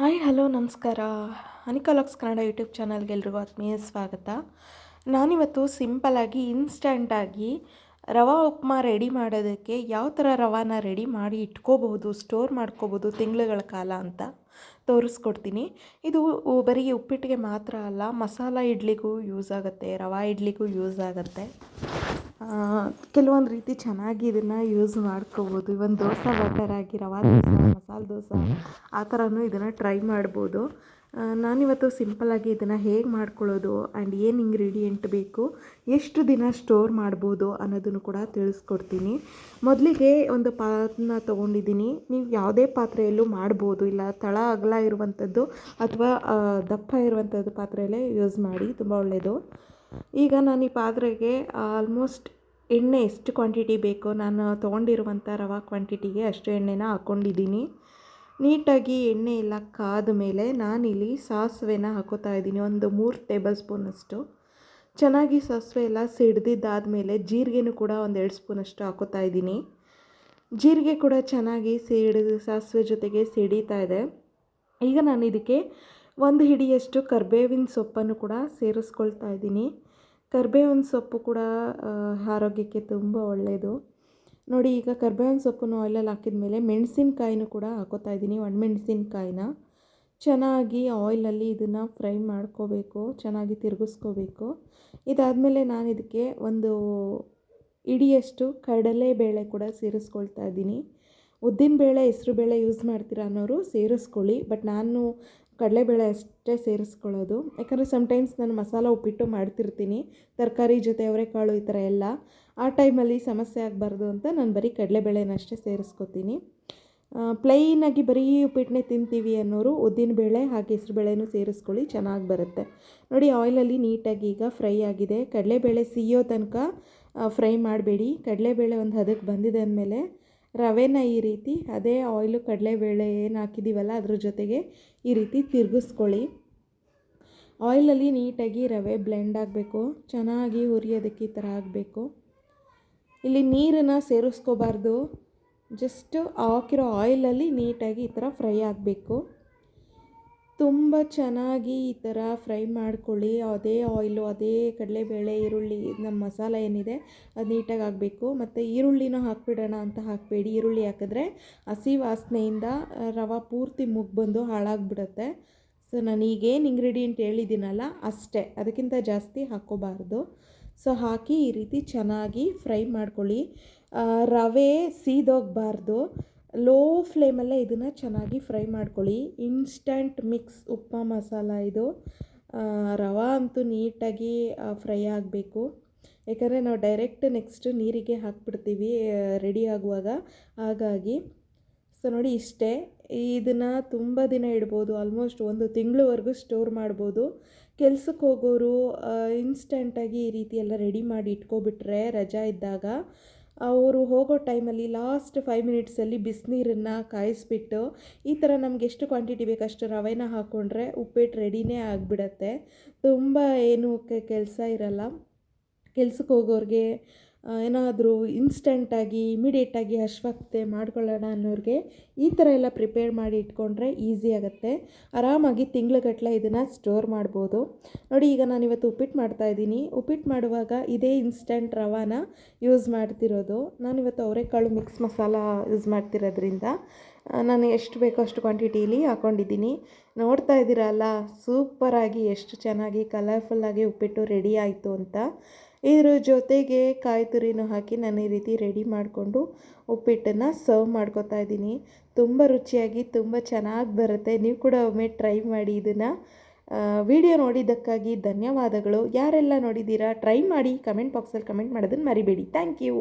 Hi, hello, ನಮಸ್ಕಾರ. ಅನಿಕಾಲಾಕ್ಸ್ Kannada YouTube ಚಾನಲ್ಗೆ ಎಲ್ರಿಗೂ ಆತ್ಮೀಯ ಸ್ವಾಗತ. ನಾನಿವತ್ತು ಸಿಂಪಲಾಗಿ ಇನ್ಸ್ಟಂಟಾಗಿ ರವಾ ಉಪ್ಮಾ ರೆಡಿ ಮಾಡೋದಕ್ಕೆ ಯಾವ ಥರ ರವಾನ ರೆಡಿ ಮಾಡಿ ಇಟ್ಕೋಬಹುದು ಸ್ಟೋರ್ ಮಾಡ್ಕೋಬೋದು ತಿಂಗಳುಗಳ ಕಾಲ ಅಂತ ತೋರಿಸ್ಕೊಡ್ತೀನಿ. ಇದು ಬರೀ ಉಪ್ಪಿಟ್ಟಿಗೆ ಮಾತ್ರ ಅಲ್ಲ, ಮಸಾಲ ಇಡ್ಲಿಗೂ ಯೂಸ್ ಆಗುತ್ತೆ, ರವಾ ಇಡ್ಲಿಗೂ ಯೂಸ್ ಆಗುತ್ತೆ. ಕೆಲವೊಂದು ರೀತಿ ಚೆನ್ನಾಗಿ ಇದನ್ನು ಯೂಸ್ ಮಾಡ್ಕೋಬೋದು. ಇವನ್ ದೋಸೆ ಬಟರ್ ಆಗಿ, ರವಾ ದೋಸೆ, ಮಸಾಲೆ ದೋಸೆ, ಆ ಥರನೂ ಇದನ್ನು ಟ್ರೈ ಮಾಡ್ಬೋದು. ನಾನಿವತ್ತು ಸಿಂಪಲಾಗಿ ಇದನ್ನು ಹೇಗೆ ಮಾಡ್ಕೊಳ್ಳೋದು ಆ್ಯಂಡ್ ಏನು ಇಂಗ್ರೀಡಿಯೆಂಟ್ ಬೇಕು, ಎಷ್ಟು ದಿನ ಸ್ಟೋರ್ ಮಾಡ್ಬೋದು ಅನ್ನೋದನ್ನು ಕೂಡ ತಿಳಿಸ್ಕೊಡ್ತೀನಿ. ಮೊದಲಿಗೆ ಒಂದು ಪಾತ್ರನ ತೊಗೊಂಡಿದ್ದೀನಿ. ನೀವು ಯಾವುದೇ ಪಾತ್ರೆಯಲ್ಲೂ ಮಾಡ್ಬೋದು. ಇಲ್ಲ, ತಳ ಅಗಲ ಇರುವಂಥದ್ದು ಅಥವಾ ದಪ್ಪ ಇರುವಂಥದ್ದು ಪಾತ್ರೆಯಲ್ಲೇ ಯೂಸ್ ಮಾಡಿ, ತುಂಬ ಒಳ್ಳೆಯದು ಈಗ ನಾನು ಈ ಪಾತ್ರೆಗೆ ಆಲ್ಮೋಸ್ಟ್ ಎಣ್ಣೆ ಎಷ್ಟು ಕ್ವಾಂಟಿಟಿ ಬೇಕೋ, ನಾನು ತೊಗೊಂಡಿರುವಂಥ ರವಾ ಕ್ವಾಂಟಿಟಿಗೆ ಅಷ್ಟು ಎಣ್ಣೆನ ಹಾಕ್ಕೊಂಡಿದ್ದೀನಿ ನೀಟಾಗಿ ಎಣ್ಣೆ ಎಲ್ಲ ಕಾದ ಮೇಲೆ ನಾನಿಲ್ಲಿ ಸಾಸಿವೆನ ಹಾಕೋತಾ ಇದ್ದೀನಿ, ಒಂದು ಮೂರು ಟೇಬಲ್ ಸ್ಪೂನಷ್ಟು ಚೆನ್ನಾಗಿ ಸಾಸಿವೆ ಎಲ್ಲ ಸಿಡ್ದಿದ್ದಾದಮೇಲೆ ಜೀರಿಗೆನೂ ಕೂಡ ಒಂದು ಎರಡು ಸ್ಪೂನಷ್ಟು ಹಾಕೋತಾ ಇದ್ದೀನಿ. ಜೀರಿಗೆ ಕೂಡ ಚೆನ್ನಾಗಿ ಸಿಡಿದು ಸಾಸಿವೆ ಜೊತೆಗೆ ಸಿಡೀತಾ ಇದೆ. ಈಗ ನಾನು ಇದಕ್ಕೆ ಒಂದು ಹಿಡಿಯಷ್ಟು ಕರ್ಬೇವಿನ ಸೊಪ್ಪನ್ನು ಕೂಡ ಸೇರಿಸ್ಕೊಳ್ತಾ ಇದ್ದೀನಿ. ಕರ್ಬೇವಿನ ಸೊಪ್ಪು ಕೂಡ ಆರೋಗ್ಯಕ್ಕೆ ತುಂಬ ಒಳ್ಳೆಯದು ನೋಡಿ, ಈಗ ಕರ್ಬೇವಿನ ಸೊಪ್ಪನ್ನು ಆಯಿಲಲ್ಲಿ ಹಾಕಿದ ಮೇಲೆ ಮೆಣಸಿನ್ಕಾಯಿನೂ ಕೂಡ ಹಾಕೋತಾ ಇದ್ದೀನಿ. ಒಣಮೆಣಸಿನ್ಕಾಯಿನ. ಚೆನ್ನಾಗಿ ಆಯಿಲಲ್ಲಿ ಇದನ್ನು ಫ್ರೈ ಮಾಡ್ಕೋಬೇಕು, ಚೆನ್ನಾಗಿ ತಿರುಗಿಸ್ಕೋಬೇಕು. ಇದಾದಮೇಲೆ ನಾನು ಇದಕ್ಕೆ ಒಂದು ಇಡಿಯಷ್ಟು ಕಡಲೆಬೇಳೆ ಕೂಡ ಸೇರಿಸ್ಕೊಳ್ತಾ ಇದ್ದೀನಿ. ಹೆಸರು ಬೇಳೆ ಯೂಸ್ ಮಾಡ್ತೀರಾ ಅನ್ನೋರು ಸೇರಿಸ್ಕೊಳ್ಳಿ. ಬಟ್ ನಾನು ಕಡಲೆಬೇಳೆ ಅಷ್ಟೇ ಸೇರಿಸ್ಕೊಳ್ಳೋದು. ಯಾಕಂದರೆ ಸಮ್ಟೈಮ್ಸ್ ನಾನು ಮಸಾಲ ಉಪ್ಪಿಟ್ಟು ಮಾಡ್ತಿರ್ತೀನಿ. ತರಕಾರಿ ಜೊತೆ ಅವರೆಕಾಳು ಈ ಥರ ಎಲ್ಲ. ಆ ಟೈಮಲ್ಲಿ ಸಮಸ್ಯೆ ಆಗಬಾರ್ದು ಅಂತ ನಾನು ಬರೀ ಕಡಲೆಬೇಳೆನ ಅಷ್ಟೇ ಸೇರಿಸ್ಕೊತೀನಿ. ಪ್ಲೈನಾಗಿ ಬರೀ ಉಪ್ಪಿಟ್ಟನ್ನೇ ತಿಂತೀವಿ ಅನ್ನೋರು ಉದ್ದಿನಬೇಳೆ ಹಾಗೆ ಹೆಸ್ರುಬೇಳೆನೂ ಸೇರಿಸ್ಕೊಳ್ಳಿ, ಚೆನ್ನಾಗಿ ಬರುತ್ತೆ. ನೋಡಿ ಆಯಿಲಲ್ಲಿ ನೀಟಾಗಿ ಈಗ ಫ್ರೈ ಆಗಿದೆ. ಕಡಲೆಬೇಳೆ ಸಿಯೋ ತನಕ ಫ್ರೈ ಮಾಡಬೇಡಿ. ಕಡಲೆಬೇಳೆ ಒಂದು ಹದಕ್ಕೆ ಬಂದಿದೆ ಅಂದಮೇಲೆ ರವೆನ ಈ ರೀತಿ ಅದೇ ಆಯಿಲು ಕಡಲೆಬೇಳೆ ಏನು ಹಾಕಿದ್ದೀವಲ್ಲ ಅದ್ರ ಜೊತೆಗೆ ಈ ರೀತಿ ತಿರುಗಿಸ್ಕೊಳ್ಳಿ. ಆಯಿಲಲ್ಲಿ ನೀಟಾಗಿ ರವೆ ಬ್ಲೆಂಡ್ ಆಗಬೇಕು, ಚೆನ್ನಾಗಿ ಹುರಿಯೋದಕ್ಕೆ ಈ ಥರ ಆಗಬೇಕು. ಇಲ್ಲಿ ನೀರನ್ನು ಸೇರಿಸ್ಕೋಬಾರ್ದು ಜಸ್ಟ್ ಹಾಕಿರೋ ಆಯಿಲಲ್ಲಿ ನೀಟಾಗಿ ಈ ಥರ ಫ್ರೈ ಆಗಬೇಕು. ತುಂಬ ಚೆನ್ನಾಗಿ ಈ ಥರ ಫ್ರೈ ಮಾಡ್ಕೊಳ್ಳಿ. ಅದೇ ಆಯಿಲು ಅದೇ ಕಡಲೆಬೇಳೆ, ಈರುಳ್ಳಿ ನಮ್ಮ ಮಸಾಲೆ ಏನಿದೆ ಅದು ನೀಟಾಗಿ ಹಾಕಬೇಕು. ಮತ್ತು ಈರುಳ್ಳಿನೂ ಹಾಕ್ಬಿಡೋಣ ಅಂತ ಹಾಕಬೇಡಿ. ಈರುಳ್ಳಿ ಹಾಕಿದ್ರೆ ಹಸಿ ವಾಸನೆಯಿಂದ ರವೆ ಪೂರ್ತಿ ಮುಗ್ಬಂದು ಹಾಳಾಗ್ಬಿಡುತ್ತೆ. ಸೊ, ನಾನು ಈಗೇನು ಇಂಗ್ರೀಡಿಯೆಂಟ್ ಹೇಳಿದ್ದೀನಲ್ಲ, ಅಷ್ಟೇ. ಅದಕ್ಕಿಂತ ಜಾಸ್ತಿ ಹಾಕ್ಕೋಬಾರ್ದು. ಸೊ, ಹಾಕಿ ಈ ರೀತಿ ಚೆನ್ನಾಗಿ ಫ್ರೈ ಮಾಡ್ಕೊಳ್ಳಿ. ರವೆ ಸೀದೋಗಬಾರ್ದು. ಲೋ ಫ್ಲೇಮಲ್ಲೇ ಇದನ್ನು ಚೆನ್ನಾಗಿ ಫ್ರೈ ಮಾಡ್ಕೊಳ್ಳಿ. ಇನ್ಸ್ಟಂಟ್ ಮಿಕ್ಸ್ ಉಪ್ಮಾ ಮಸಾಲ ಇದು. ರವೆ ಅಂತೂ ನೀಟಾಗಿ ಫ್ರೈ ಆಗಬೇಕು. ಯಾಕಂದರೆ ನಾವು ಡೈರೆಕ್ಟ್ ನೆಕ್ಸ್ಟ್ ನೀರಿಗೆ ಹಾಕ್ಬಿಡ್ತೀವಿ ರೆಡಿ ಆಗುವಾಗ. ಹಾಗಾಗಿ, ಸೊ ನೋಡಿ ಇಷ್ಟೇ. ಇದನ್ನು ತುಂಬ ದಿನ ಇಡ್ಬೋದು, ಆಲ್ಮೋಸ್ಟ್ ಒಂದು ತಿಂಗಳವರೆಗೂ ಸ್ಟೋರ್ ಮಾಡ್ಬೋದು. ಕೆಲ್ಸಕ್ಕೆ ಹೋಗೋರು ಇನ್ಸ್ಟೆಂಟಾಗಿ ಈ ರೀತಿ ಎಲ್ಲ ರೆಡಿ ಮಾಡಿ ಇಟ್ಕೊಬಿಟ್ರೆ ರಜಾ ಇದ್ದಾಗ ಅವರು ಹೋಗೋ ಟೈಮಲ್ಲಿ ಲಾಸ್ಟ್ ಫೈವ್ ಮಿನಿಟ್ಸಲ್ಲಿ ಬಿಸಿನೀರನ್ನು ಕಾಯಿಸ್ಬಿಟ್ಟು ಈ ಥರ ನಮ್ಗೆ ಎಷ್ಟು ಕ್ವಾಂಟಿಟಿ ಬೇಕು ಅಷ್ಟು ರವೆನ ಹಾಕ್ಕೊಂಡ್ರೆ ಉಪ್ಪಿಟ್ಟು ರೆಡಿನೇ ಆಗಿಬಿಡತ್ತೆ. ತುಂಬ ಏನು ಕೆಲಸ ಇರಲ್ಲ. ಕೆಲ್ಸಕ್ಕೆ ಹೋಗೋರಿಗೆ ಏನಾದರೂ ಇನ್ಸ್ಟೆಂಟಾಗಿ ಇಮಿಡಿಯೇಟಾಗಿ ಅಶ್ವಕ್ತೆ ಮಾಡ್ಕೊಳ್ಳೋಣ ಅನ್ನೋರಿಗೆ ಈ ಥರ ಎಲ್ಲ ಪ್ರಿಪೇರ್ ಮಾಡಿ ಇಟ್ಕೊಂಡ್ರೆ ಈಸಿ ಆಗುತ್ತೆ. ಆರಾಮಾಗಿ ತಿಂಗ್ಳುಗಟ್ಟಲೆ ಇದನ್ನು ಸ್ಟೋರ್ ಮಾಡ್ಬೋದು. ನೋಡಿ, ಈಗ ನಾನು ಇವತ್ತು ಉಪ್ಪಿಟ್ಟು ಮಾಡ್ತಾ ಇದ್ದೀನಿ. ಉಪ್ಪಿಟ್ಟು ಮಾಡುವಾಗ ಇದೇ ಇನ್ಸ್ಟೆಂಟ್ ರವಾನ ಯೂಸ್ ಮಾಡ್ತಿರೋದು. ನಾನಿವತ್ತು ಅವರೆಕಾಳು ಮಿಕ್ಸ್ ಮಸಾಲ ಯೂಸ್ ಮಾಡ್ತಿರೋದ್ರಿಂದ ನಾನು ಎಷ್ಟು ಬೇಕೋ ಅಷ್ಟು ಕ್ವಾಂಟಿಟೀಲಿ ಹಾಕ್ಕೊಂಡಿದ್ದೀನಿ ನೋಡ್ತಾ ಇದ್ದೀರಲ್ಲ ಸೂಪರಾಗಿ ಎಷ್ಟು ಚೆನ್ನಾಗಿ ಕಲರ್ಫುಲ್ಲಾಗಿ ಉಪ್ಪಿಟ್ಟು ರೆಡಿ ಆಯಿತು ಅಂತ. ಇದ್ರ ಜೊತೆಗೆ ಕಾಯಿ ತುರಿನೂ ಹಾಕಿ ನಾನು ಈ ರೀತಿ ರೆಡಿ ಮಾಡಿಕೊಂಡು ಉಪ್ಪಿಟ್ಟನ್ನು ಸರ್ವ್ ಮಾಡ್ಕೊತಾ ಇದ್ದೀನಿ. ತುಂಬ ರುಚಿಯಾಗಿ, ತುಂಬ ಚೆನ್ನಾಗಿ ಬರುತ್ತೆ. ನೀವು ಕೂಡ ಒಮ್ಮೆ ಟ್ರೈ ಮಾಡಿ ಇದನ್ನು. ವಿಡಿಯೋ ನೋಡಿದ್ದಕ್ಕಾಗಿ ಧನ್ಯವಾದಗಳು. ಯಾರೆಲ್ಲ ನೋಡಿದ್ದೀರಾ, ಟ್ರೈ ಮಾಡಿ. ಕಮೆಂಟ್ ಬಾಕ್ಸಲ್ಲಿ ಕಮೆಂಟ್ ಮಾಡೋದನ್ನು ಮರಿಬೇಡಿ. Thank you.